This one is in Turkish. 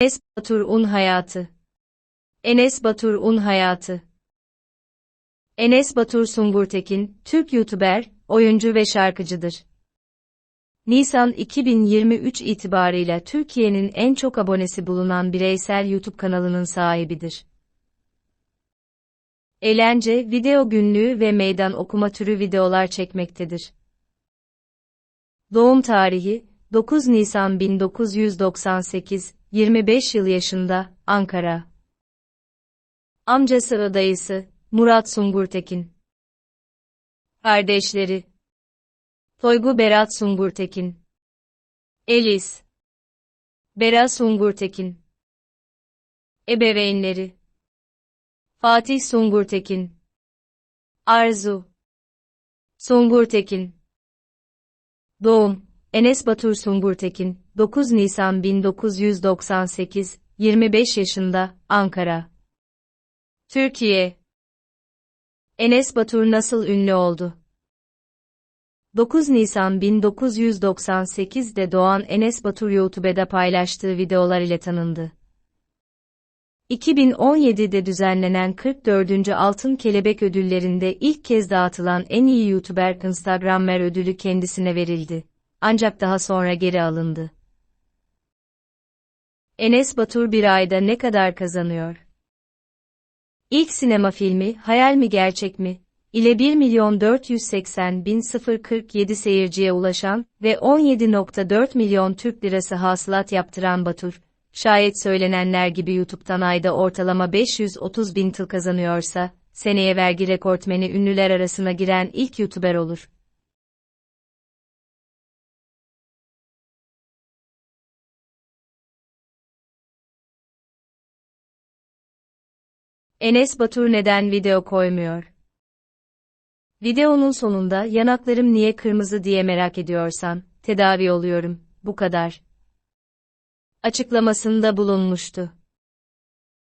Enes Batur Un Hayatı Enes Batur Un Hayatı Enes Batur Sungurtekin, Türk YouTuber, oyuncu ve şarkıcıdır. Nisan 2023 itibarıyla Türkiye'nin en çok abonesi bulunan bireysel YouTube kanalının sahibidir. Eğlence, video günlüğü ve meydan okuma türü videolar çekmektedir. Doğum tarihi 9 Nisan 1998, 25 yıl yaşında, Ankara. Amcası ve dayısı Murat Sungurtekin. Kardeşleri Toygu Berat Sungurtekin. Elis Berat Sungurtekin. Ebeveynleri Fatih Sungurtekin. Arzu Sungurtekin. Doğum Enes Batur Sungurtekin, 9 Nisan 1998, 25 yaşında, Ankara. Türkiye Enes Batur nasıl ünlü oldu? 9 Nisan 1998'de doğan Enes Batur YouTube'da paylaştığı videolar ile tanındı. 2017'de düzenlenen 44. Altın Kelebek Ödülleri'nde ilk kez dağıtılan en iyi YouTuber Instagrammer ödülü kendisine verildi. Ancak daha sonra geri alındı. Enes Batur bir ayda ne kadar kazanıyor? İlk sinema filmi, Hayal mi Gerçek mi? ile 1 milyon 480 bin 047 seyirciye ulaşan ve 17.4 milyon Türk lirası hasılat yaptıran Batur, şayet söylenenler gibi YouTube'dan ayda ortalama 530 bin tıl kazanıyorsa, seneye vergi rekortmeni ünlüler arasına giren ilk YouTuber olur. Enes Batur neden video koymuyor? Videonun sonunda yanaklarım niye kırmızı diye merak ediyorsan, tedavi oluyorum, bu kadar. Açıklamasında bulunmuştu.